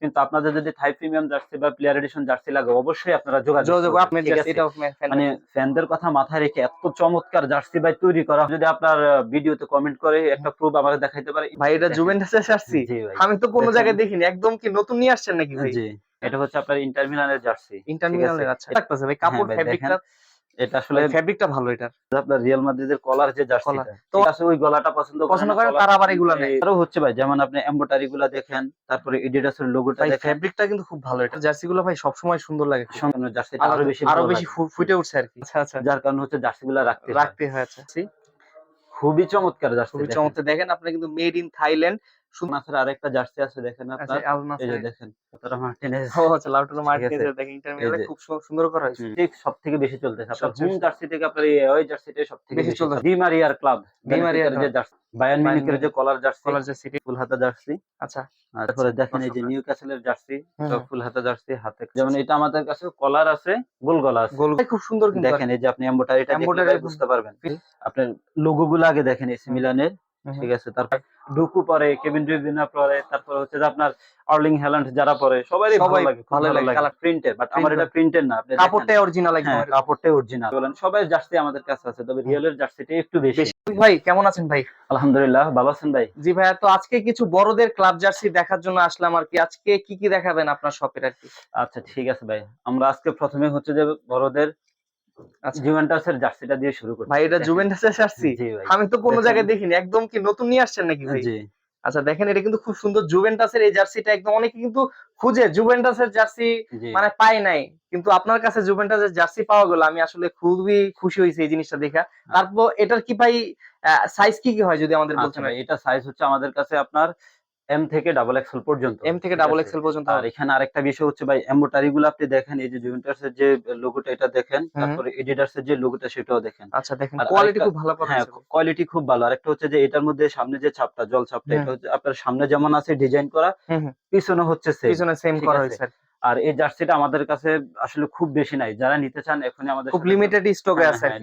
কিন্তু আপনাদের যদি থাই প্রিমিয়াম জার্সি বা প্লেয়ার এডিশন জার্সি লাগে অবশ্যই আপনারা যোগাযোগ যোগাযোগ? এটাও মানে ফ্যানদের কথা মাথায় রেখে এত চমৎকার জার্সি ভাই তৈরি করা। যদি আপনার ভিডিওতে কমেন্ট করে একটা প্রুফ আমাকে দেখাইতে পারে। ভাই এটা জুভেন্টাসের জার্সি আমি তো কোনো জায়গায় দেখিনি। একদম কি নতুন নিয়ে আসছেন নাকি ভাই? জি। এটা হচ্ছে আপনার ইন্টার মিলানের জার্সি ইন্টার ঠিক মিলানের আছে। আচ্ছা। ভাই কাপড় ভাই, ফেব্রিকটা এটা আসলে ফেব্রিকটা ভালো এটার আপনার রিয়াল মাদ্রিদের কলার যে জার্সিটা তো আছে ওই গলাটা পছন্দ পছন্দ কলার তারা আবার এগুলা করে। নেয়। আরও হচ্ছে ভাই যেমন আপনি এমব্রয়ডারি গুলা দেখেন তারপরে এডিডাসের লোগোটা ভাই দেখেন ফেব্রিকটা কিন্তু খুব ভালো এটা জার্সি গুলো ভাই সবসময় সুন্দর লাগে। সম্পূর্ণ জার্সিটা আরও বেশি আরও বেশি ফুটে উঠছে আর কি আচ্ছা আচ্ছা যার কারণে হচ্ছে জার্সি গুলা রাখতে হয়। রাখতে হয়েছে খুবই চমৎকার জার্সি খুবই চমৎকার দেখেন আপনি কিন্তু মেড ইন থাইল্যান্ড মাথার আরেকটা জার্সি আছে দেখেন আচ্ছা আপনার? এই যে দেখেন তারা মার্টিনেজ ও আচ্ছা দেখেন ইন্টারমিডিয়েট খুব সুন্দর করা হয়েছে। ঠিক বেশি চলতেছে। আপনার হোম জার্সি থেকে আপনার এই ওই বেশি ডিমারিয়ার ক্লাব ডিমারিয়ার যে জার্সি বায়ার্ন বায়ার্ন মিউনিখের যে কলার জার্সি কলার ফুল হাতা জার্সি। আচ্ছা। তারপরে দেখেন এই যে জার্সি ফুল হাতা জার্সি হাতে। যেমন এটা আমাদের কাছে কলার আছে গোল গলা আছে। গোল খুব সুন্দর কিন্তু দেখেন এই যে আপনি বুঝতে পারবেন। আপনার লোগো গুলো আগে দেখেন এসি। মিলানের। ঠিক আছে? তারপর ডুকু পরে কেভিন ডুইভিনা পরে তারপর হচ্ছে যে আপনার আর্লিং হ্যালান্ড যারা পরে সবারই ভালো সবাই লাগে ভালো লাগে, লাগে। Colour প্রিন্টের বাট আমার এটা প্রিন্টের না আপনি কাপড়টাই অরিজিনাল হ্যাঁ কাপড়টাই অরিজিনাল বলেন সবাই জার্সি আমাদের কাছে আছে তবে রিয়েলের জার্সিটা একটু বেশি। ভাই কেমন আছেন ভাই? আলহামদুলিল্লাহ ভালো আছেন ভাই? জি ভাইয়া তো আজকে কিছু বড়দের ক্লাব জার্সি দেখার জন্য আসলাম আর কি। আজকে কি কি দেখাবেন আপনার শপের আর কি? আচ্ছা ঠিক আছে ভাই। আমরা আজকে প্রথমে হচ্ছে যে বড়দের জুভেন্টাসের জার্সিটা দিয়ে শুরু করি ভাই এটা জুভেন্টাসের জার্সি? আমি তো কোনো জায়গায় দেখিনি। একদম কি নতুন নিয়ে আসছেন নাকি ভাই? আচ্ছা দেখেন এটা কিন্তু খুব সুন্দর জুভেন্টাসের এই জার্সিটা একদম অনেকে কিন্তু খুঁজে জুভেন্টাসের জার্সি মানে পাই নাই। কিন্তু আপনার কাছে জুভেন্টাসের জার্সি পাওয়া গেল আমি আসলে খুবই খুশি হয়েছি এই জিনিসটা দেখা। তারপর এটার কি ভাই সাইজ কি কি হয় যদি আমাদের আচ্ছা বলতেন? ভাই, এটা সাইজ হচ্ছে আমাদের কাছে আপনার এম থেকে ডাবল এক্সেল পর্যন্ত। এম থেকে ডাবল এক্সেল পর্যন্ত আর এখানে আরেকটা বিষয় হচ্ছে ভাই এমব্রয়ডারি গুলো আপনি দেখেন এই যে জুভেন্টাস এর যে লোগোটা এটা দেখেন তারপরে এডিডাস এর যে লোগোটা সেটাও দেখেন। আচ্ছা দেখেন কোয়ালিটি খুব ভালো হ্যাঁ কোয়ালিটি খুব ভালো। আরেকটা হচ্ছে যে এটার মধ্যে সামনে যে ছাপটা জল ছাপটা এটা হচ্ছে আপনার সামনে যেমন আছে ডিজাইন করা। পিছনে হচ্ছে same। পিছনে সেম করা হয়েছে আর এই জার্সিটা আমাদের কাছে আসলে খুব বেশি নাই। যারা নিতে চান এখনই আমাদের খুব লিমিটেড স্টকে হ্যাঁ, আছে হ্যাঁ,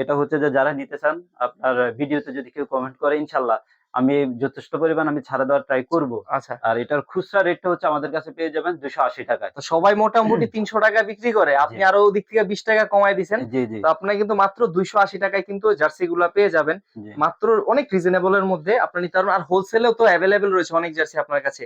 এটা হচ্ছে যে যারা নিতে চান আপনার ভিডিওতে যদি কেউ কমেন্ট করে ইনশাল্লাহ আমি যথেষ্ট পরিমাণ আমি ছাড়া দেওয়ার ট্রাই করব। আচ্ছা। আর এটার খুচরা রেটটা হচ্ছে আমাদের কাছে পেয়ে যাবেন দুশো আশি টাকায়। তো সবাই মোটামুটি তিনশো টাকা বিক্রি করে। আপনি আরও ওদিক থেকে বিশ টাকা কমাই দিচ্ছেন জি জি। তো আপনার কিন্তু মাত্র দুইশো আশি টাকায় কিন্তু জার্সি গুলা পেয়ে যাবেন। মাত্র অনেক রিজনেবল এর মধ্যে আপনি নিতে পারবেন। আর হোলসেলেও তো অ্যাভেলেবেল রয়েছে অনেক জার্সি আপনার কাছে।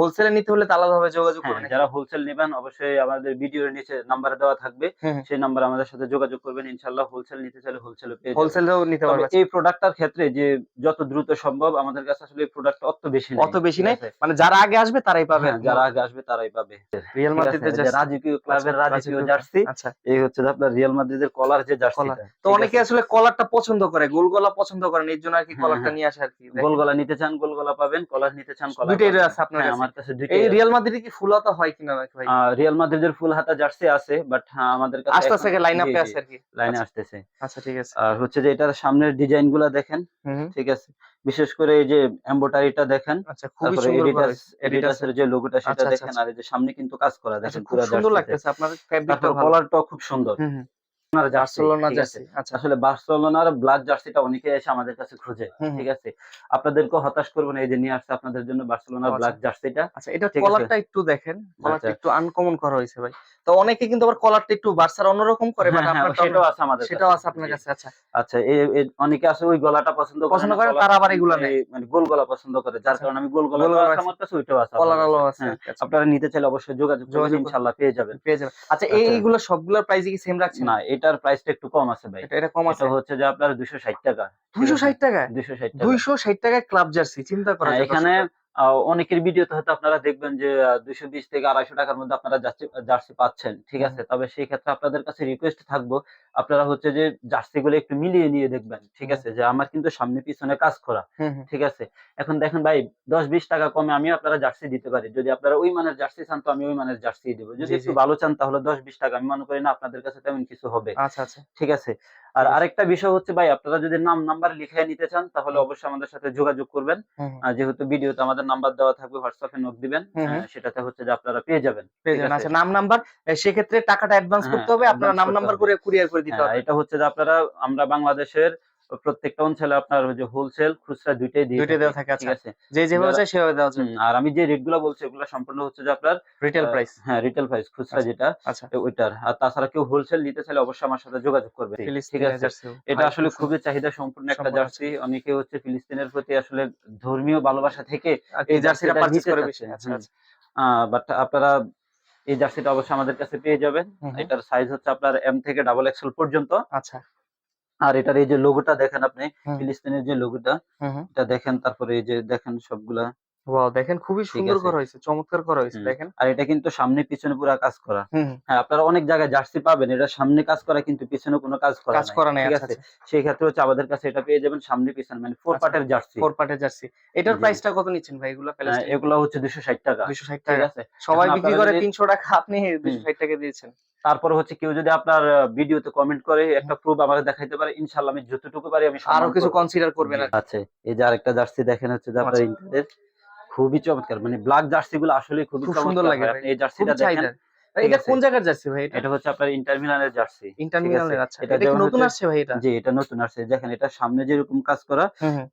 হোলসেলে নিতে হলে তো আলাদাভাবে যোগাযোগ হ্যাঁ, করবেন। যারা হোলসেল নেবেন অবশ্যই আমাদের ভিডিওর নিচে নাম্বার দেওয়া থাকবে। সেই নাম্বার আমাদের সাথে যোগাযোগ করবেন। ইনশাল্লাহ হোলসেল নিতে চাইলে যাবেন। হোলসেলেও নিতে পারবেন। এই প্রোডাক্টটার ক্ষেত্রে যে যত দ্রুত সম্ভব আমাদের কাছে আসলে প্রোডাক্ট অত বেশি অত বেশি নাই? মানে যারা আগে আসবে তারাই পাবে হ্যাঁ, যারা আগে আসবে তারাই পাবে। রিয়াল মাদ্রিদের জার্সি রাজকীয় ক্লাবের রাজকীয় জার্সি আচ্ছা এই হচ্ছে আপনার রিয়াল মাদ্রিদের কলার যে জার্সিটা তো অনেকে আসলে কলারটা পছন্দ করে গোল গলা পছন্দ করেন এর জন্য আর কি হ্যাঁ, কলারটা হ্যাঁ। নিয়ে আসে আর কি। দেখেন। গোল গলা নিতে চান গোল গলা পাবেন কলার নিতে চান কলার পাবেন। আছে আপনার হ্যাঁ, কাছে? আমার কাছে এই রিয়াল মাদ্রিদে কি ফুলাতা হয় কিনা নাকি ভাই? রিয়াল মাদ্রিদের ফুল হাতা জার্সি আছে বাট হ্যাঁ আমাদের কাছে আস্তে আস্তে লাইন আপে আছে আর কি। লাইনে আচ্ছা, আসতেছে। আচ্ছা ঠিক আছে। আর হচ্ছে যে এটার সামনের ডিজাইনগুলা দেখেন। ঠিক আছে? বিশেষ করে এই যে এম্বোটারিটা দেখেন আচ্ছা খুবই তারপরে সুন্দর করা এডিটাস এর যে লোগোটা সেটা আচ্ছা, আচ্ছা, দেখেন আর এই যে সামনে কিন্তু কাজ করা দেখেন পুরো সুন্দর লাগতেছে আপনার ফেব্রিকটা কলারটাও খুব সুন্দর। বার্সেলোনা জার্সি আচ্ছা আসলে বার্সেলোনার ব্ল্যাক জার্সিটা অনেকে এসে আমাদের কাছে খুঁজে। ঠিক আছে আপনাদেরকে হতাশ করব না এই যে নিয়ে আসছে আপনাদের জন্য বার্সেলোনার আচ্ছা। ব্ল্যাক জার্সিটা আচ্ছা এটা কলারটা একটু দেখেন কলারটা আচ্ছা। একটু আনকমন করা হয়েছে ভাই তো অনেকে কিন্তু আবার কলারটা একটু বার্সার অন্যরকম করে হ্যাঁ, বাট হ্যাঁ, আপনার সেটাও আছে আমাদের সেটাও আছে আপনার কাছে আচ্ছা আচ্ছা এই- অনেকে আছে ওই গলাটা পছন্দ করে পছন্দ করে, তারা আবার এগুলা নেয়। এই মানে গোল গলা পছন্দ করে যার আচ্ছা। কারণে আমি গোল গলা আছে আছে। আমার কাছে ওইটাও আছে কলার আলো আছে হ্যাঁ, আচ্ছা, আপনারা নিতে চাইলে অবশ্যই যোগাযোগ করবেন ইনশাআল্লাহ পেয়ে যাবেন পেয়ে যাবেন আচ্ছা আচ্ছা। এইগুলো সবগুলোর প্রাইস কি সেম রাখছেন না এটার প্রাইসটা একটু কম আছে ভাই। এটা কম আছে? হচ্ছে যে আপনার দুশো ষাট টাকা। দুইশো ষাট টাকা দুশো ষাট টাকা। দুইশো ষাট টাকায় ক্লাব জার্সি চিন্তা করা হ্যাঁ, এখানে অনেকের ভিডিওতে হয়তো আপনারা দেখবেন যে দুইশো বিশ থেকে আড়াইশো টাকার মধ্যে আপনারা জার্সি পাচ্ছেন ঠিক আছে? তবে সেই ক্ষেত্রে আপনাদের কাছে রিকোয়েস্ট থাকব আপনারা হচ্ছে যে জার্সি গুলো একটু মিলিয়ে নিয়ে দেখবেন ঠিক আছে? যে আমার কিন্তু সামনে পিছনে কাজ করা। ঠিক আছে? এখন দেখেন ভাই দশ বিশ টাকা কমে আমি আপনারা জার্সি দিতে পারি। যদি আপনারা ওই মানের জার্সি চান তো আমি ওই মানের জার্সি দেবো। যদি একটু ভালো চান তাহলে দশ বিশ টাকা আমি মনে করি না আপনাদের কাছে তেমন কিছু হবে আচ্ছা আচ্ছা। ঠিক আছে? আর আছে। আরেকটা বিষয় হচ্ছে ভাই আপনারা যদি নাম নাম্বার লিখে নিতে চান তাহলে অবশ্যই আমাদের সাথে যোগাযোগ করবেন। যেহেতু ভিডিওতে আমাদের নাম্বার দেওয়া থাকবে হোয়াটসঅ্যাপে নোট দিবেন। সেটাতে হচ্ছে যে আপনারা পেয়ে যাবেন। পেয়ে যাবেন আচ্ছা নাম নাম্বার সেক্ষেত্রে টাকাটা অ্যাডভান্স করতে হবে আপনারা নাম নাম্বার করে কুরিয়ার করে দিতে হ্যাঁ, হবে। এটা হচ্ছে যে আপনারা আমরা বাংলাদেশের প্রত্যেকটা অঞ্চলে আপনার ওই যে হোলসেল খুচরা দুইটাই দিয়ে দুইটাই দেওয়া থাকে, ঠিক আচ্ছা। আছে? যে যেভাবে চাই সেভাবে দেওয়া হুম, আর আমি যে রেটগুলো বলছি ওগুলো সম্পূর্ণ হচ্ছে যে আপনার রিটেল প্রাইস হ্যাঁ রিটেল প্রাইস খুচরা আচ্ছা। যেটা আচ্ছা। ওইটার। আর তাছাড়া কেউ হোলসেল নিতে চাইলে অবশ্যই আমার সাথে যোগাযোগ করবে। ঠিক আছে? এটা আসলে খুবই চাহিদা সম্পূর্ণ একটা জার্সি। অনেকে হচ্ছে ফিলিস্তিনের প্রতি আসলে ধর্মীয় ভালোবাসা থেকে এই জার্সিটা পারচেজ করে বেশি। বাট আপনারা এই জার্সিটা অবশ্যই আমাদের কাছে পেয়ে যাবেন। এটার সাইজ হচ্ছে আপনার এম থেকে ডাবল এক্সেল পর্যন্ত। আচ্ছা। আর এটার এই যে লোগোটা দেখেন আপনি হুম, ফিলিস্তিনের যে লোগোটা হুম হুম। এটা দেখেন তারপরে এই যে দেখেন সবগুলা ওয়াও দেখেন খুবই সুন্দর করা হয়েছে চমৎকার করা হয়েছে দেখেন। আর এটা কিন্তু সামনে পিছনে পুরো কাজ করা। হ্যাঁ আপনারা অনেক জায়গায় জার্সি পাবেন এটা সামনে কাজ করা কিন্তু পিছনে কোনো কাজ করা কাজ করা নাই ঠিক আচ্ছা আছে? সেই ক্ষেত্রে হচ্ছে আমাদের কাছে এটা পেয়ে যাবেন সামনে পিছনে মানে ফোর আচ্ছা। পার্টের জার্সি। ফোর পার্টের জার্সি। এটার। প্রাইসটা কত নিচ্ছেন ভাই এগুলো প্যালেস্টাইন এগুলো হচ্ছে দুশো ষাট টাকা। দুশো ষাট ঠিক টাকা। আছে? সবাই বিক্রি করে যদি- তিনশো টাকা আপনি দুশো ষাট টাকা দিয়েছেন। তারপরে হচ্ছে কেউ যদি আপনার ভিডিওতে কমেন্ট করে একটা প্রুফ আমাকে দেখাইতে পারে ইনশাল্লাহ আমি যতটুকু পারি আমি আরও কিছু কনসিডার করবেন আছে। এই যে আরেকটা জার্সি দেখেন হচ্ছে যে আপনার আচ্ছা। খুবই চমৎকার। মানে ব্ল্যাক জার্সি গুলো আসলে খুবই সুন্দর লাগে ভাই। এই জার্সিটা দেখেন। এটা কোন জায়গার জার্সি ভাই এটা? হচ্ছে আপনার ইন্টার মিলানের জার্সি ইন্টার মিলানের আচ্ছা। এটা কি নতুন আসছে ভাই এটা? জি এটা নতুন আসছে। দেখেন এটা সামনে যেরকম কাজ করা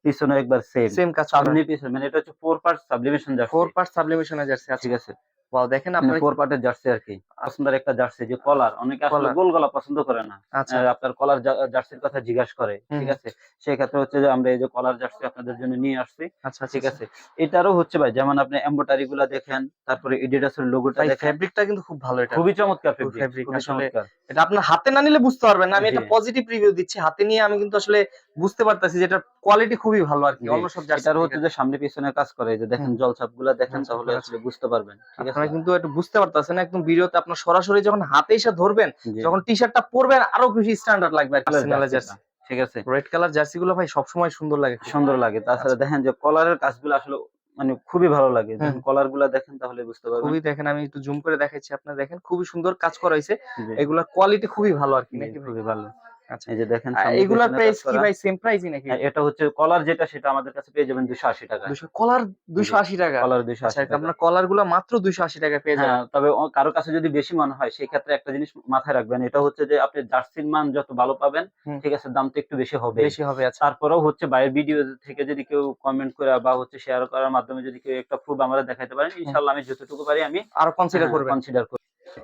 পিছনে একবার সেম সেম কাজ সামনে পিছনে। মানে এটা হচ্ছে four part sublimation jersey four part sublimation jersey ঠিক আছে। ওয়াও দেখেন আপনারা ফোর পার্টের জার্সি আর কি পছন্দের একটা জার্সি যে কলার অনেকে আসলে গোল গলা পছন্দ করে না। আচ্ছা। আপনার কলার জার্সির কথা জিজ্ঞাসা করে ঠিক আছে? সেই ক্ষেত্রে হচ্ছে যে আমরা এই যে কলার জার্সি আপনাদের জন্য নিয়ে আসছি আচ্ছা ঠিক আছে? এটারও হচ্ছে ভাই যেমন আপনি এমব্রয়ডারি গুলা দেখেন তারপরে এডিডাসের লোগোটা দেখেন। ফেব্রিকটা কিন্তু খুব ভালো এটা। খুবই চমৎকার ফেব্রিক খুবই আসলে চমৎকার। এটা আপনার হাতে না নিলে বুঝতে পারবেন না। আমি। একটা পজিটিভ রিভিউ দিচ্ছি। হাতে নিয়ে আমি কিন্তু আসলে বুঝতে পারতেছি যে এটার কোয়ালিটি খুবই ভালো আর কি। অন্য সব এটার হচ্ছে যে সামনে পিছনে কাজ করে এই যে দেখেন। জলছাপগুলা দেখেন তাহলে আসলে বুঝতে পারবেন ঠিক আছে? কিন্তু একটু বুঝতে পারতেছেন একদম ভিডিওতে আপনার সরাসরি যখন হাতে এসে ধরবেন যখন টি শার্টটা পরবেন আরও বেশি স্ট্যান্ডার্ড লাগবে জার্সিটা, জার্সি। ঠিক আছে? রেড কালার জার্সি গুলো ভাই সবসময় সুন্দর লাগে সুন্দর লাগে তাছাড়া আচ্ছা। দেখেন যে কলারের কাজগুলো আসলে মানে খুবই ভালো লাগে যখন কলারগুলা দেখেন তাহলে বুঝতে পারবেন। খুবই দেখেন আমি একটু জুম করে দেখাচ্ছি আপনারা দেখেন খুবই সুন্দর কাজ করা হয়েছে। এগুলা কোয়ালিটি খুবই ভালো আর কি নাকি খুবই ভালো। আচ্ছা। এই যে দেখেন এগুলার প্রাইস কি ভাই? সেম প্রাইসই নাকি? হ্যাঁ, এটা হচ্ছে কলার যেটা সেটা আমাদের কাছে পেয়ে যাবেন দুশো আশি টাকা। দুশো কলার দুশো আশি টাকা? কলার দুশো আচ্ছা আপনার কলারগুলো মাত্র দুশো আশি টাকা পেয়ে যাবেন। হ্যাঁ তবে কারও কাছে যদি বেশি মনে হয় সেই ক্ষেত্রে একটা জিনিস মাথায় রাখবেন এটা হচ্ছে যে আপনি জার্সির মান যত ভালো পাবেন ঠিক আছে দাম তো একটু বেশি হবে বেশি হবে আচ্ছা। তারপরেও হচ্ছে বাইরের ভিডিও থেকে যদি কেউ কমেন্ট করে বা হচ্ছে শেয়ার করার মাধ্যমে যদি কেউ একটা প্রুফ আমরা দেখাতে পারেন ইনশাল্লাহ আমি যতটুকু পারি আমি আরও কনসিডার করবেন। কনসিডার করি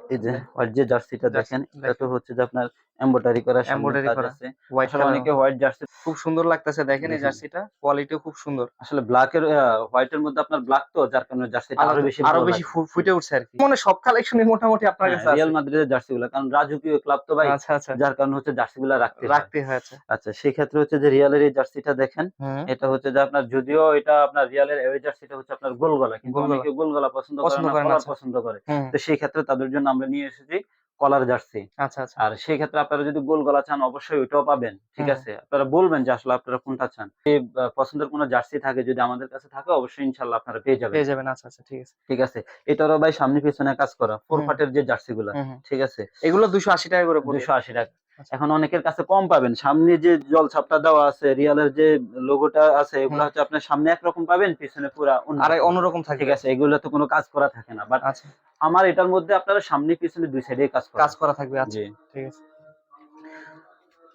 এই যে হোয়াইট যে জার্সিটা দেখেন এটা তো হচ্ছে যে আপনার এমব্রয়ডারি করা Embroidery করা। আছে। হোয়াইট আসলে অনেকে হোয়াইট জার্সি খুব সুন্দর লাগতেছে দেখেন এই জার্সিটা। কোয়ালিটিও খুব সুন্দর। আসলে ব্ল্যাক এর হোয়াইট এর মধ্যে আপনার ব্ল্যাক তো যার কারণে জার্সিটা আরও বেশি আরও বেশি ফুটে উঠছে আর কি। মানে সব কালেকশনই মোটামুটি আপনার কাছে হ্যাঁ, রিয়াল মাদ্রিদের জার্সি গুলা কারণ রাজকীয় ক্লাব তো ভাই আচ্ছা আচ্ছা। যার কারণে হচ্ছে জার্সি গুলা রাখতে হয়। রাখতে হয়েছে আচ্ছা। সেই ক্ষেত্রে হচ্ছে যে রিয়ালের এই জার্সিটা দেখেন এটা হচ্ছে যে আপনার যদিও এটা আপনার রিয়ালের এই জার্সিটা হচ্ছে আপনার গোল গলা কিন্তু গোল গলা। অনেকে গোল গলা পছন্দ করে পছন্দ না করে না, আচ্ছা। পছন্দ করে। তো সেই ক্ষেত্রে তাদের জন্য আমরা নিয়ে এসেছি কলার জার্সি। আচ্ছা আচ্ছা। আর সেই ক্ষেত্রে আপনারা যদি গোল গলা চান অবশ্যই ওইটাও পাবেন ঠিক আছে? আপনারা বলবেন যে আসলে আপনারা কোনটা চান। এই পছন্দের কোন জার্সি থাকে যদি আমাদের কাছে থাকে অবশ্যই ইনশাল্লাহ আপনারা পেয়ে যাবেন। পেয়ে যাবেন আচ্ছা আচ্ছা ঠিক আছে। ঠিক আছে? এটারও ভাই সামনে পিছনে কাজ করা ফোর। পার্টের যে জার্সি গুলা। ঠিক আছে? এগুলো দুশো আশি টাকা করে পড়বে দুশো আশি টাকা। এখন অনেকের কাছে কম পাবেন। সামনে যে জল ছাপটা দেওয়া আছে রিয়ালের যে লোগোটা আছে এগুলো হচ্ছে আপনার সামনে একরকম পাবেন পিছনে পুরা অন্য আর রকম। অন্যরকম থাকে ঠিক আছে এগুলো তো কোনো কাজ করা থাকে না। বাট আচ্ছা। আমার এটার মধ্যে আপনারা সামনে পিছনে দুই সাইডে কাজ করা কাজ করা থাকবে আচ্ছা। জি। ঠিক আছে।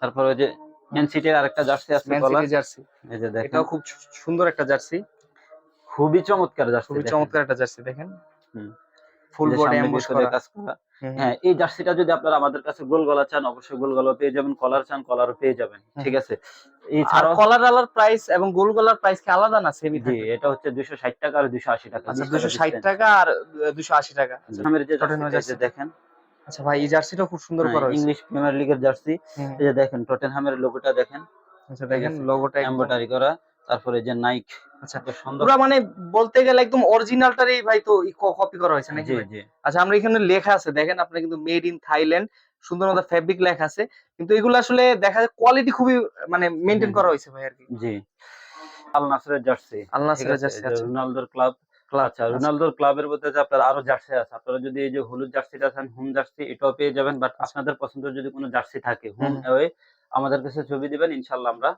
তারপর ওই যে ম্যান সিটির আরেকটা জার্সি আছে ম্যান সিটি জার্সি। এই যে দেখেন। এটাও খুব সুন্দর একটা জার্সি। খুবই চমৎকার জার্সি খুবই চমৎকার একটা জার্সি দেখেন। হুম। ফুল বডি এমবস করা। কাজ করা। হ্যাঁ এই জার্সিটা যদি আপনারা আমাদের কাছে গোল গলা চান অবশ্যই গোল গলা পেয়ে যাবেন কলার চান কলারও পেয়ে যাবেন ঠিক আছে? আর কলার আলার প্রাইস এবং গোল গলার প্রাইস কি আলাদা না সেমি জি এটা হচ্ছে দুইশো ষাট টাকা আর দুইশো আশি টাকা আচ্ছা 20 দুশো ষাট টাকা আর দুশো আশি টাকা। আচ্ছা, আমের যে এই যে জার্সি। দেখেন। আচ্ছা ভাই এই জার্সিটা খুব সুন্দর করা হয়েছে। ইংলিশ প্রিমিয়ার লিগের জার্সি। এই যে দেখেন টটেনহামের লোগোটা দেখেন। আচ্ছা দেখেন লোগোটা এমব্রয়ডারি করা। তারপরে যে নাইক আচ্ছা মানে বলতে গেলে একদম অরিজিনালটারই ভাই তো কপি করা হয়েছে নাকি আচ্ছা আমরা এখানে লেখা আছে দেখেন আপনার কিন্তু মেড ইন থাইল্যান্ড সুন্দর মতো ফেব্রিক লেখা আছে। কিন্তু এগুলো আসলে দেখা যায় কোয়ালিটি খুবই মানে মেনটেন করা হয়েছে ভাই আর কি। জি। আল নাসরের জার্সি আল নাসরের জার্সি আচ্ছা। রোনালদোর ক্লাব আচ্ছা। রোনালদোর ক্লাবের মধ্যে যে আপনার আরও জার্সি আছে আপনারা যদি এই যে হলুদ জার্সিটা চান হোম জার্সি এটাও পেয়ে যাবেন। বাট আপনাদের পছন্দের যদি কোনো জার্সি থাকে হোম। হুম। আমাদের কাছে ছবি দিবেন ইনশাল্লাহ আমরা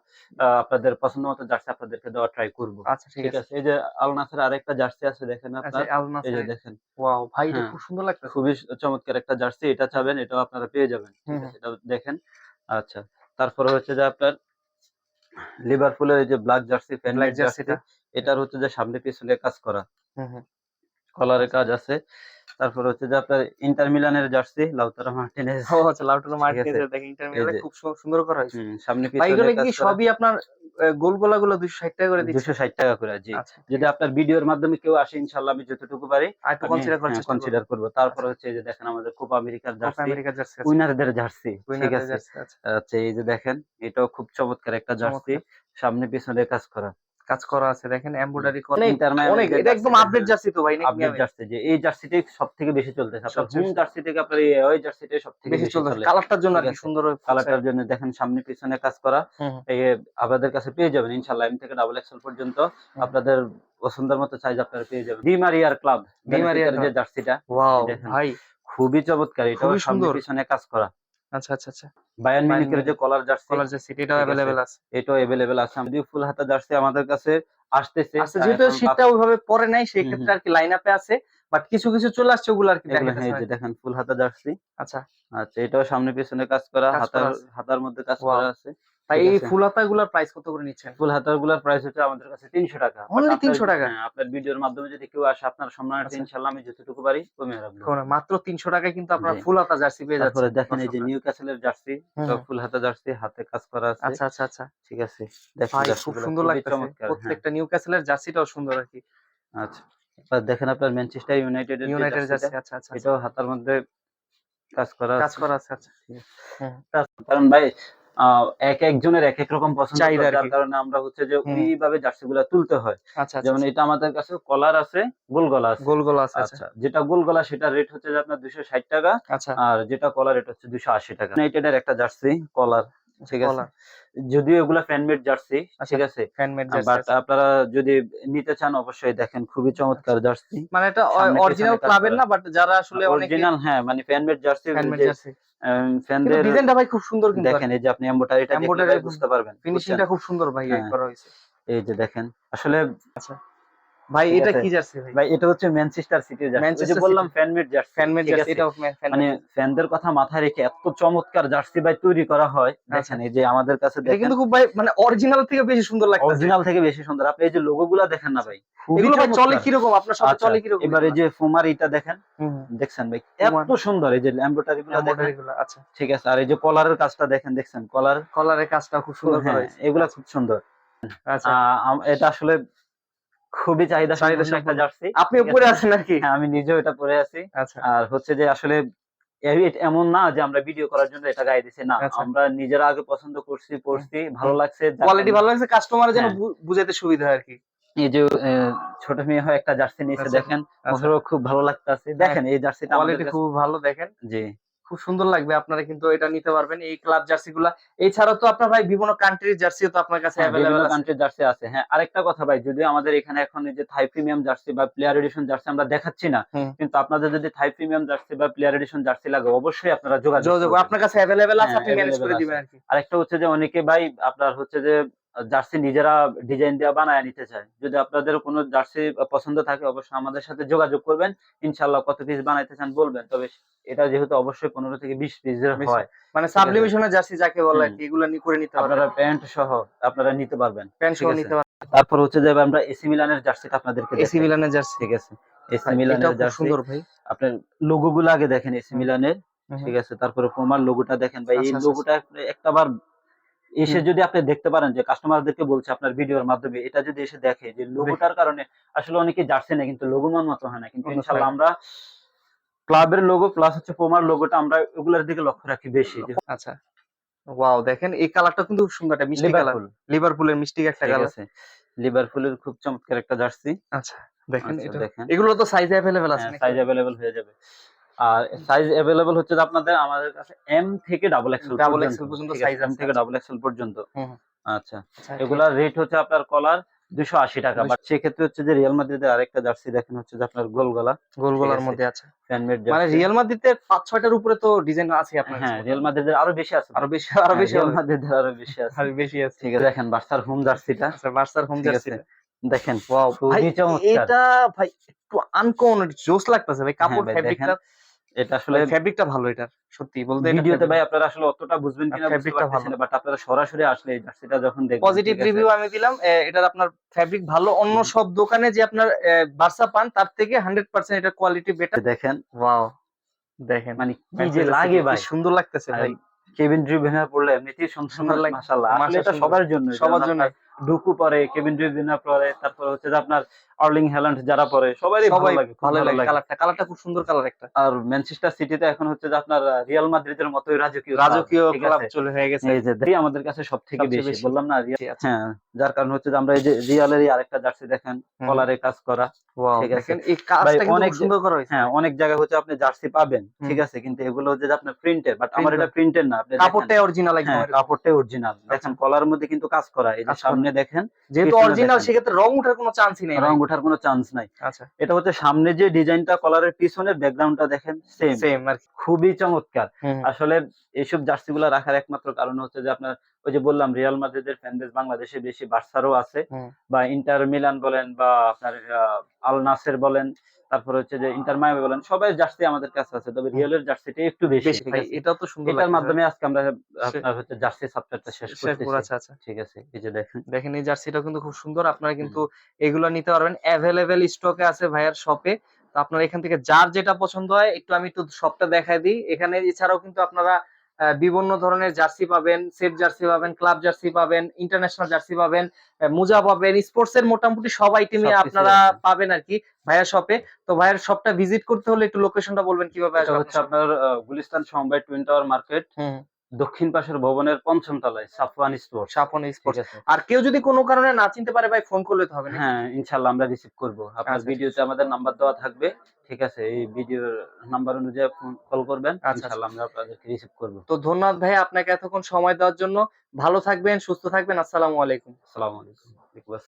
আপনাদের পছন্দ মতো জার্সি আপনাদেরকে দেওয়া ট্রাই করব। আচ্ছা ঠিক আছে। এই যে আল নাসের আরেকটা জার্সি আছে দেখেন আচ্ছা আপনার। এই যে দেখেন। ওয়াও ভাই এটা হ্যাঁ। খুব সুন্দর লাগতেছে। খুবই চমৎকার একটা জার্সি এটা চাবেন এটাও আপনারা পেয়ে যাবেন। এটা দেখেন। আচ্ছা তারপরে হচ্ছে যে আপনার লিভারপুলের এই যে ব্ল্যাক জার্সি ফ্যান জার্সি জার্সিটা এটার হচ্ছে যে সামনে পিছনে কাজ করা। হুম কলারের কাজ আছে। তারপর হচ্ছে যে আপনার ইন্টার মিলানের জার্সি লাউতারা মার্টিনেজ ও আচ্ছা লাউটারো মার্টিনেজ দেখেন ইন্টার মিলানে খুব সুন্দর করা হয়েছে। সামনে ভাই এগুলো কি সবই আপনার গোল গোলা গুলো দুশো ষাট টাকা করে দিচ্ছে? দুশো ষাট টাকা করে জি। আচ্ছা যদি আপনার ভিডিওর মাধ্যমে কেউ আসে ইনশাল্লাহ আমি যতটুকু পারি একটু কনসিডার করব কনসিডার করব। তারপর হচ্ছে এই যে দেখেন আমাদের কোপা আমেরিকার জার্সি আমেরিকার জার্সি উইনারদের জার্সি ঠিক আছে? আছে আচ্ছা। এই যে দেখেন এটাও খুব চমৎকার একটা জার্সি সামনে পিছনে কাজ করা। কাজ করা আছে। দেখেন এমব্রয়ডারি করা অনেক- এটা একদম আপডেট জার্সি তো ভাই আপডেট জার্সি যে এই জার্সিটাই সব থেকে বেশি চলতেছে। আপনার হোম জার্সি থেকে আপনার এই ওই জার্সিটাই সব থেকে বেশি চলতেছে। কালারটার জন্য আর। সুন্দর কালারটার জন্য দেখেন সামনে পিছনে কাজ করা। এই আপনাদের কাছে পেয়ে যাবেন ইনশাল্লাহ এম থেকে ডাবল এক্সেল পর্যন্ত। আপনাদের পছন্দের মতো সাইজ আপনারা পেয়ে যাবেন। ডি মারিয়ার ক্লাব ডি মারিয়ার যে জার্সিটা ওয়াও ভাই। খুবই চমৎকার। এটা সামনে সুন্দর। পিছনে কাজ করা। আচ্ছা আচ্ছা আচ্ছা। বায়ান মিউনিখের যে কলার জার্সি কলার জার্সি এটাও আছে। অ্যাভেলেবেল এটাও এভেলেবেল আছে। আমাদের ফুল হাতা জার্সি আমাদের কাছে আসতেছে আচ্ছা যেহেতু শীতটা ওইভাবে পরে নাই সেই ক্ষেত্রে আর কি লাইন আপে আছে বাট কিছু কিছু চলে আসছে ওগুলো আর কি হ্যাঁ, যে দেখেন ফুল হাতা জার্সি আচ্ছা। আচ্ছা এটাও সামনে পিছনে কাজ করা হাতার মধ্যে কাজ করা আছে। তাই এই ফুল হাতা গুলার প্রাইস কত করে নিচ্ছেন? ফুল হাতারগুলার প্রাইস হচ্ছে আমাদের কাছে তিনশো টাকা। But Only 300 টাকা? হ্যাঁ, আপনার ভিডিওর মাধ্যমে যদি কেউ আসে আপনার সম্মানার্থে আচ্ছা। ইনশাল্লাহ আমি যতটুকু পারি কমিয়ে রাখব। মাত্র তিনশো টাকায় কিন্তু আপনার ফুল হাতা জার্সি পেয়ে যাচ্ছে তারপরে দেখেন এই যে নিউ ক্যাসেলের জার্সি সব ফুল হাতা জার্সি হাতে কাজ করা আছে। আচ্ছা আচ্ছা আচ্ছা। ঠিক আছে দেখেন খুব সুন্দর লাগতেছে। হ্যাঁ। প্রত্যেকটা নিউ ক্যাসেলের জার্সিটাও সুন্দর আর কি। আচ্ছা দেখেন আপনার ম্যানচেস্টার ইউনাইটেড ইউনাইটেড জার্সি আচ্ছা আচ্ছা আচ্ছা। এটাও হাতার মধ্যে কাজ করা কাজ করা আছে আচ্ছা। কারণ ভাই এক একজনের এক এক রকম পছন্দ চাহিদা যার কারণে আমরা হচ্ছে যে। ওইভাবে জার্সি গুলা তুলতে হয়। আচ্ছা আচ্ছা যেমন এটা আমাদের কাছে কলার আছে গোল গলা আছে। গোল গলা আছে আচ্ছা। আচ্ছা যেটা গোল গলা সেটা রেট হচ্ছে যে আপনার দুশো ষাট টাকা আচ্ছা। আর যেটা কলার রেট হচ্ছে দুইশো আশি টাকা। এটা একটা জার্সি কলার। ঠিক আছে। যদিও এগুলা ফ্যানমেড জার্সি আচ্ছা, ঠিক আছে। হ্যান্ডমেড বাট আপনারা যদি নিতে চান অবশ্যই দেখেন খুবই চমৎকার জার্সি মানে এটা অরিজিনাল ক্লাবের না বাট যারা আসলে অরিজিনাল হ্যাঁ মানে fan made jersey handmade jersey ফ্যানদের ডিজাইনটা ভাই খুব সুন্দর কিন্তু দেখেন এই যে আপনি এমব্রয়ডারিটা এটা বুঝতে পারবেন ফিনিশিংটা খুব সুন্দর ভাই হ্যাঁ। করা হয়েছে। এই যে দেখেন আসলে ভাই এটা কি জার্সি ভাই? ভাই এটা হচ্ছে ম্যানচেস্টার সিটির জার্সি। যে বললাম fan made jersey. Fan made jersey fan মানে ফ্যানদের কথা মাথায় রেখে এত চমৎকার জার্সি ভাই তৈরি করা হয়। দেখেন এই যে আমাদের কাছে দেখেন কিন্তু খুব ভাই মানে অরিজিনাল থেকে বেশি সুন্দর লাগছে অরিজিনাল থেকে বেশি সুন্দর। আপনি এই যে লোগো গুলা দেখেন না ভাই এগুলো ভাই চলে চমৎকার। কীরকম? আপনার সাথে আচ্ছা, চলে কীরকম এবার এই যে ফুমার এটা দেখেন দেখছেন ভাই। এত সুন্দর এই যে এমব্রয়ডারি গুলা দেখেন। আচ্ছা। ঠিক আছে আর এই যে কলারের কাজটা দেখেন দেখছেন? কলার কলারের কাজটা খুব সুন্দর করা হ্যাঁ, এগুলা খুব সুন্দর। আচ্ছা। এটা আসলে খুবই চাহিদা চাহিদা একটা জার্সি। আপনি উপরে আছেন নাকি? হ্যাঁ আমি নিজেও এটা পরে আছি। আচ্ছা। আর হচ্ছে যে আসলে এমন না যে আমরা ভিডিও করার জন্য এটা গায়ে দিছি। না আচ্ছা। আমরা নিজেরা আগে পছন্দ করছি পড়ছি ভালো লাগছে কোয়ালিটি ভালো লাগছে কাস্টমার যেন হ্যাঁ। বুঝাতে সুবিধা হয় আর কি। এই যে ছোট মেয়ে হয় একটা জার্সি নিয়েছে আচ্ছা, দেখেন খুব ভালো লাগতেছে। দেখেন এই জার্সিটা কোয়ালিটি খুব ভালো দেখেন। জি। খুব সুন্দর লাগবে আপনারা কিন্তু এটা নিতে পারবেন এই ক্লাব জার্সি গুলা। এছাড়াও তো আপনার ভাই বিভিন্ন কান্ট্রির জার্সিও তো আপনার কাছে হ্যাঁ, বিভিন্ন কান্ট্রির জার্সি আছে। হ্যাঁ আরেকটা কথা ভাই যদি আমাদের এখানে এখন যে থাই প্রিমিয়াম জার্সি বা প্লেয়ার এডিশন জার্সি আমরা দেখাচ্ছি না কিন্তু আপনাদের যদি থাই প্রিমিয়াম জার্সি বা প্লেয়ার এডিশন জার্সি লাগে অবশ্যই আপনারা যোগাযোগ যোগাযোগ আপনার কাছে অ্যাভেলেবেল আছে হ্যাঁ, আপনি ম্যানেজ করে দিবেন আর কি। আরেকটা হচ্ছে যে অনেকে ভাই আপনার হচ্ছে যে জার্সি নিজেরা ডিজাইন দেওয়া বানায় নিতে চায়। যদি আপনাদের কোনো জার্সি পছন্দ থাকে অবশ্যই আমাদের সাথে যোগাযোগ করবেন। ইনশাল্লাহ কত পিস বানাইতে চান বলবেন। তবে এটা যেহেতু অবশ্যই পনেরো থেকে বিশ পিস হয়। মানে সাবলিমিশনের জার্সি যাকে বলে এগুলো নি- করে নিতে আপনারা প্যান্ট সহ আপনারা নিতে পারবেন প্যান্ট সহ নিতে পারবেন। তারপর হচ্ছে যে এবার আমরা এসি মিলানের জার্সিটা আপনাদেরকে এসি মিলানের জার্সি। ঠিক আছে। এসি ভাই, মিলানের জার্সি। সুন্দর ভাই। আপনার লোগো গুলো আগে দেখেন এসি। মিলানের। ঠিক আছে। তারপরে পোমার লোগোটা দেখেন ভাই এই আচ্ছা, আচ্ছা, লোগোটা একটাবার এসে যদি আপনি দেখতে পারেন যে কাস্টমারদেরকে বলছে আপনার ভিডিওর মাধ্যমে এটা যদি এসে দেখে যে লোগোটার কারণে আসলে অনেকে জার্সি না কিন্তু লোগো মান মতো হয় না। কিন্তু অন্য ইনশাল্লাহ আমরা ক্লাবের লোগো প্লাস হচ্ছে পোমার লোগোটা আমরা ওগুলোর দিকে লক্ষ্য রাখি বেশি। আচ্ছা। ওয়াও দেখেন এই কালারটা কিন্তু খুব সুন্দর একটা মিষ্টি কালার লিভারপুল লিভারপুলের মিষ্টি একটা কালার আছে। লিভারপুলের খুব চমৎকার একটা জার্সি। আচ্ছা দেখেন আচ্ছা, এটা দেখেন। এগুলো তো সাইজ অ্যাভেলেবেল আছে সাইজ অ্যাভেলেবল হয়ে যাবে। আর সাইজ অ্যাভেলেবল হচ্ছে আপনাদের আমাদের কাছে এম থেকে ডাবল এক্সেল Double XL পর্যন্ত size এম থেকে আচ্ছা। ডাবল এক্সেল পর্যন্ত। আচ্ছা। আচ্ছা, এগুলার রেট হচ্ছে আপনার কলার দুশো আশি টাকা 280 বাট সেক্ষেত্রে হচ্ছে যে রিয়াল মাদ্রিদের আরেকটা জার্সি দেখেন হচ্ছে যে আপনার গোল গলা। গোল গোলার মধ্যে আছে। মানে রিয়াল মাদ্রিদের পাঁচ ছয়টার উপরে তো ডিজাইন আছে আপনার হ্যাঁ রিয়াল মাদ্রিদের আরও বেশি আছে। আরও বেশি আরও বেশি রিয়াল মাদ্রিদের আরও বেশি আছে। আরও বেশি আছে। ঠিক আছে দেখেন বার্সার হোম জার্সিটা আচ্ছা বার্সার হোম ঠিক জার্সি দেখেন এটা ভাই একটু আনকমন জোস লাগতেছে ভাই কাপড় ভাই, ফেব্রিকটা দেখেন। এটা আসলে ফেব্রিকটা ভালো এটার সত্যি বলতে ভিডিওতে ভাই আপনারা আসলে অতটা বুঝবেন কিনা বুঝতে fabric টা পারতেছি ভালো। বাট আপনারা সরাসরি আসলে জার্সিটা যখন দেখবেন পজিটিভ রিভিউ আমি দিলাম এটার আপনার ফেব্রিক ভালো অন্য সব দোকানে যে আপনার বার্সা পান তার থেকে হান্ড্রেড পার্সেন্ট এটা কোয়ালিটি বেটার দেখেন ওয়াও দেখেন মানে কি যে লাগে ভাই সুন্দর লাগতেছে ভাই। কেবিন ড্রিভেনার পড়লে এমনিতেই সুন্দর সুন্দর লাগে। মাশাআল্লাহ। আসলে এটা সবার জন্য সবার জন্য ডুকু পরে কেবিন ড্রিভেনার পরে তারপর হচ্ছে যে আপনার আর্লিং হ্যালান্ড যারা পরে সবারই ভালো লাগে ভালো লাগে কালারটা কালারটা খুব সুন্দর কালার একটা আর ম্যানচেস্টার সিটিতে এখন হচ্ছে যে আপনার রিয়াল মাদ্রিদের মতোই রাজকীয় রাজকীয় ক্লাব চলে হয়ে গেছে এই যে আমাদের কাছে সব থেকে বেশি। বললাম না আচ্ছা। হ্যাঁ যার কারণ হচ্ছে যে আমরা এই যে রিয়ালেরই আরেকটা জার্সি দেখেন। কলারে কাজ করা ঠিক আছে। এই কাজটা কিন্তু অনেক সুন্দর করা হয়েছে হ্যাঁ অনেক জায়গায় হচ্ছে আপনি জার্সি পাবেন ঠিক আছে কিন্তু এগুলো হচ্ছে যে আপনার প্রিন্টের বাট আমার এটা প্রিন্টের না আপনি। কাপড়টাই অরিজিনাল একদম হ্যাঁ কাপড়টাই অরিজিনাল দেখেন কলার মধ্যে কিন্তু কাজ করা এই যে কাজ করা। সামনে দেখেন যেহেতু অরিজিনাল সেক্ষেত্রে রং ওঠার কোনো চান্সই নেই। রং ওঠার কোনো চান্স নাই। আচ্ছা। এটা হচ্ছে সামনে যে ডিজাইনটা কলারের পিছনের ব্যাকগ্রাউন্ডটা দেখেন সেম সেম আর খুবই চমৎকার। আসলে এইসব জার্সি গুলা রাখার একমাত্র কারণ হচ্ছে যে আপনার ওই যে বললাম রিয়াল মাদ্রিদের ফ্যান বেস বাংলাদেশে বেশি বার্সারও আছে। বা ইন্টার মিলান বলেন বা আপনার আল নাসের বলেন তারপর হচ্ছে যে ইন্টার মায়ামি বলেন সবাই জার্সি আমাদের কাছে আছে তবে রিয়ালের জার্সিটা একটু বেশি। এটাও তো সুন্দর এটার মাধ্যমে আজকে আমরা আপনার হচ্ছে জার্সি সাবজেক্টটা শেষ করতেছি। আচ্ছা আচ্ছা। ঠিক আছে এই যে দেখেন। দেখেন এই জার্সিটা কিন্তু খুব সুন্দর। আপনারা কিন্তু এগুলো নিতে পারবেন। অ্যাভেলেবেল স্টকে আছে ভাইয়ার শপে তো আপনারা এখান থেকে যার যেটা পছন্দ হয় একটু আমি একটু শপটা দেখাই দিই। এখানে এছাড়াও কিন্তু আপনারা বিভিন্ন ধরনের জার্সি পাবেন সেফ জার্সি পাবেন ক্লাব জার্সি পাবেন ইন্টারন্যাশনাল জার্সি পাবেন মোজা পাবেন স্পোর্টস এর মোটামুটি সব আইটেমই আপনারা পাবেন আর কি ভাইয়ার শপে। তো ভাইয়ার শপটা ভিজিট করতে হলে একটু লোকেশনটা বলবেন কীভাবে হচ্ছে আপনার গুলিস্তান সমবায় টুইন টাওয়ার মার্কেট দক্ষিণ পাশের ভবনের পঞ্চম তলায় সাফওয়ান স্পোর্টস। সাপন ঠিক স্পোর্টস। আর কেউ যদি কোনো কারণে না চিনতে পারে ভাই ফোন করলে তো হবে না হ্যাঁ ইনশাল্লাহ আমরা রিসিভ করব। আপনার আচ্ছা। ভিডিওতে আমাদের নাম্বার দেওয়া থাকবে। ঠিক আছে এই ভিডিওর নাম্বার অনুযায়ী কল করবেন। আচ্ছা। ইনশাল্লাহ আমরা আপনাদেরকে রিসিভ করব। তো ধন্যবাদ ভাই আপনাকে এতক্ষণ সময় দেওয়ার জন্য। ভালো থাকবেন সুস্থ থাকবেন। আসসালামু আলাইকুম। আসসালামু আলাইকুম।